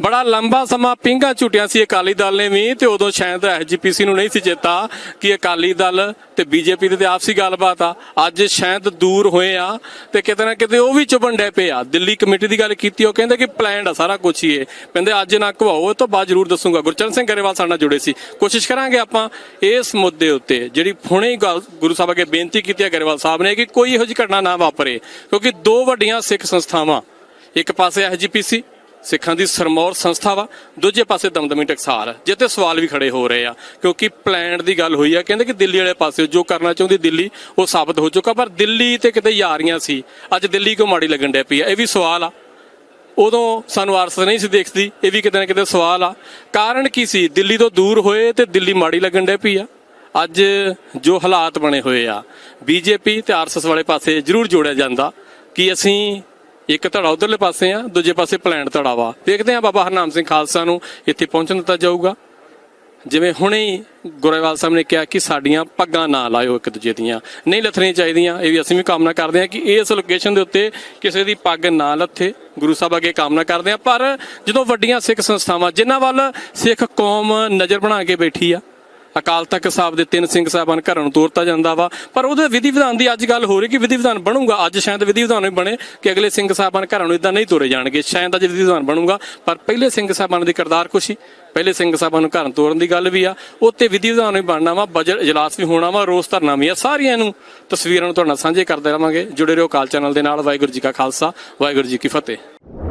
ਬੜਾ ਲੰਬਾ ਸਮਾਂ ਪਿੰਗਾ ਝੁੱਟਿਆ ਸੀ ਅਕਾਲੀ ਦਲ ਨੇ ਵੀ ਤੇ ਉਦੋਂ ਸ਼ਾਇਦ ਐਸਜੀਪੀਸੀ ਨੂੰ ਨਹੀਂ ਸੀ ਚੇਤਾ ਕਿ ਅਕਾਲੀ ਦਲ ਤੇ ਬੀਜੇਪੀ ਦੇ ਤੇ ਆਪਸੀ ਗੱਲਬਾਤ ਆ। ਅੱਜ ਸ਼ਾਇਦ ਦੂਰ ਹੋਏ ਆ ਤੇ ਕਿਤੇ ਨਾ ਕਿਤੇ ਉਹ ਵੀ ਚੁਬਣ ਡੇ ਪਏ ਆ। ਦਿੱਲੀ ਕਮੇਟੀ ਦੀ ਗੱਲ ਕੀਤੀ, ਉਹ ਕਹਿੰਦੇ ਕਿ ਪਲਾਨਡ ਆ ਸਾਰਾ ਕੁਝ ਹੀ ਇਹ। ਕਹਿੰਦੇ ਅੱਜ ਨਾ ਘਵਾਓ ਇਹ ਤੋਂ ਬਾਅਦ ਜ਼ਰੂਰ ਦੱਸੂਗਾ। ਗੁਰਚਰਨ ਸਿੰਘ ਗਰੇਵਾਲ ਸਾਡੇ ਨਾਲ ਜੁੜੇ ਸੀ। ਕੋਸ਼ਿਸ਼ ਕਰਾਂਗੇ ਆਪਾਂ ਇਸ ਮੁੱਦੇ ਉੱਤੇ, ਜਿਹੜੀ ਹੁਣੇ ਹੀ ਗੱਲ ਗੁਰੂ ਸਾਹਿਬ ਅੱਗੇ ਬੇਨਤੀ ਕੀਤੀ ਹੈ ਗਰੇਵਾਲ ਸਾਹਿਬ ਨੇ ਕਿ ਕੋਈ ਇਹੋ ਜਿਹੀ ਘਟਨਾ ਨਾ ਵਾਪਰੇ, ਕਿਉਂਕਿ ਦੋ ਵੱਡੀਆਂ ਸਿੱਖ ਸੰਸਥਾਵਾਂ, ਇੱਕ ਪਾਸੇ ਐਸਜੀਪੀਸੀ ਸਿੱਖਾਂ ਦੀ ਸਰਮੌਰ ਸੰਸਥਾ ਵਾ। ਦੂਜੇ ਪਾਸੇ ਦਮਦਮੀ ਟਕਸਾਲ। ਜਿੱਤੇ ਸਵਾਲ ਵੀ ਖੜੇ ਹੋ ਰਹੇ ਆ। ਕਿਉਂਕਿ ਪਲਾਨ ਦੀ ਗੱਲ ਹੋਈ ਆ। ਕਹਿੰਦੇ ਕਿ ਦਿੱਲੀ ਵਾਲੇ ਪਾਸੇ ਜੋ ਕਰਨਾ ਚਾਹੁੰਦੀ ਦਿੱਲੀ, ਉਹ ਸਾਬਤ ਹੋ ਚੁੱਕਾ। ਪਰ ਦਿੱਲੀ ਤੇ ਕਿਤੇ ਯਾਰੀਆਂ ਸੀ ਅੱਜ ਦਿੱਲੀ ਕਿਉਂ ਮਾੜੀ ਲੱਗਣ ਡੈ ਪਈ ਆ? ਇਹ ਵੀ ਸਵਾਲ ਆ। ਉਦੋਂ ਸਾਨੂੰ ਆਰਸ ਨਹੀਂ ਸੀ ਦੇਖਦੀ। ਇਹ ਵੀ ਕਿਤੇ ਨਾ ਕਿਤੇ ਸਵਾਲ ਆ। ਕਾਰਨ ਕੀ ਸੀ? ਦਿੱਲੀ ਤੋਂ ਦੂਰ ਹੋਏ ਤੇ ਦਿੱਲੀ ਮਾੜੀ ਲੱਗਣ ਡੈ ਪਈ ਆ। ਅੱਜ ਜੋ ਹਾਲਾਤ ਬਣੇ ਹੋਏ ਆ। ਬੀਜੇਪੀ ਤੇ ਆਰਐਸਐਸ ਵਾਲੇ ਪਾਸੇ ਜ਼ਰੂਰ ਜੋੜਿਆ ਜਾਂਦਾ ਕਿ ਅਸੀਂ ਇੱਕ ਧੜਾ ਉਧਰਲੇ ਪਾਸੇ ਆ, ਦੂਜੇ ਪਾਸੇ ਪਲਾਨ ਧੜਾ ਵਾ। ਦੇਖਦੇ ਆ ਬਾਬਾ ਹਰਨਾਮ ਸਿੰਘ ਖਾਲਸਾ ਨੂੰ ਇੱਥੇ ਪਹੁੰਚਣ ਦਿੱਤਾ ਜਾਊਗਾ। ਜਿਵੇਂ ਹੁਣੇ ਹੀ ਗੁਰੇਵਾਲ ਸਾਹਿਬ ਨੇ ਕਿਹਾ ਕਿ ਸਾਡੀਆਂ ਪੱਗਾਂ ਨਾ ਲਾਇਓ ਇੱਕ ਦੂਜੇ ਦੀਆਂ। ਨਹੀਂ ਲੱਥਣੀਆਂ ਚਾਹੀਦੀਆਂ, ਇਹ ਵੀ ਅਸੀਂ ਵੀ ਕਾਮਨਾ ਕਰਦੇ ਹਾਂ ਕਿ ਇਸ ਲੋਕੇਸ਼ਨ ਦੇ ਉੱਤੇ ਕਿਸੇ ਦੀ ਪੱਗ ਨਾ ਲੱਥੇ। ਗੁਰੂ ਸਾਹਿਬ ਅੱਗੇ ਕਾਮਨਾ ਕਰਦੇ ਹਾਂ, ਪਰ ਜਦੋਂ ਵੱਡੀਆਂ ਸਿੱਖ ਸੰਸਥਾਵਾਂ ਜਿਨ੍ਹਾਂ ਵੱਲ ਸਿੱਖ ਕੌਮ ਨਜ਼ਰ ਬਣਾ ਕੇ ਬੈਠੀ ਆ ਅਕਾਲ ਤਖਤ ਸਾਹਿਬ ਦੇ ਤਿੰਨ ਸਿੰਘ ਸਾਹਿਬਾਨ ਘਰਾਂ ਨੂੰ ਤੋਰਤਾ ਜਾਂਦਾ ਵਾ। ਪਰ ਉਹਦੇ ਵਿਧੀ ਵਿਧਾਨ ਦੀ ਅੱਜ ਗੱਲ ਹੋ ਰਹੀ ਕਿ ਵਿਧੀ ਵਿਧਾਨ ਬਣੂਗਾ। ਅੱਜ ਸ਼ਾਇਦ ਵਿਧੀ ਵਿਧਾਨ ਵੀ ਬਣੇ ਕਿ ਅਗਲੇ ਸਿੰਘ ਸਾਹਿਬਾਨ ਘਰਾਂ ਨੂੰ ਇਦਾਂ ਨਹੀਂ ਤੋਰੇ ਜਾਣਗੇ। ਸ਼ਾਇਦ ਅੱਜ ਵਿਧੀ ਵਿਧਾਨ ਬਣੂਗਾ। ਪਰ ਪਹਿਲੇ ਸਿੰਘ ਸਾਹਿਬਾਨ ਦੀ ਕਿਰਦਾਰ ਖੁਸ਼ੀ, ਪਹਿਲੇ ਸਿੰਘ ਸਾਹਿਬਾਨ ਨੂੰ ਘਰਾਂ ਤੋਰਨ ਦੀ ਗੱਲ ਵੀ ਆ। ਉੱਤੇ ਵਿਧੀ ਵਿਧਾਨ ਵੀ ਬਣਨਾ ਵਾ, ਬਜਟ ਇਜਲਾਸ ਵੀ ਹੋਣਾ ਵਾ, ਰੋਸ ਧਰਨਾ ਵੀ ਆ। ਸਾਰੀਆਂ ਨੂੰ ਤਸਵੀਰਾਂ ਨੂੰ ਤੁਹਾਡੇ ਨਾਲ ਸਾਂਝੇ ਕਰਦੇ ਰਵਾਂਗੇ। ਜੁੜੇ ਰਹੋ ਕਾਲ ਚੈਨਲ ਦੇ ਨਾਲ। ਵਾਹਿਗੁਰੂ ਜੀ ਕਾ ਖਾਲਸਾ, ਵਾਹਿਗੁਰੂ ਜੀ ਕੀ ਫਤਿਹ।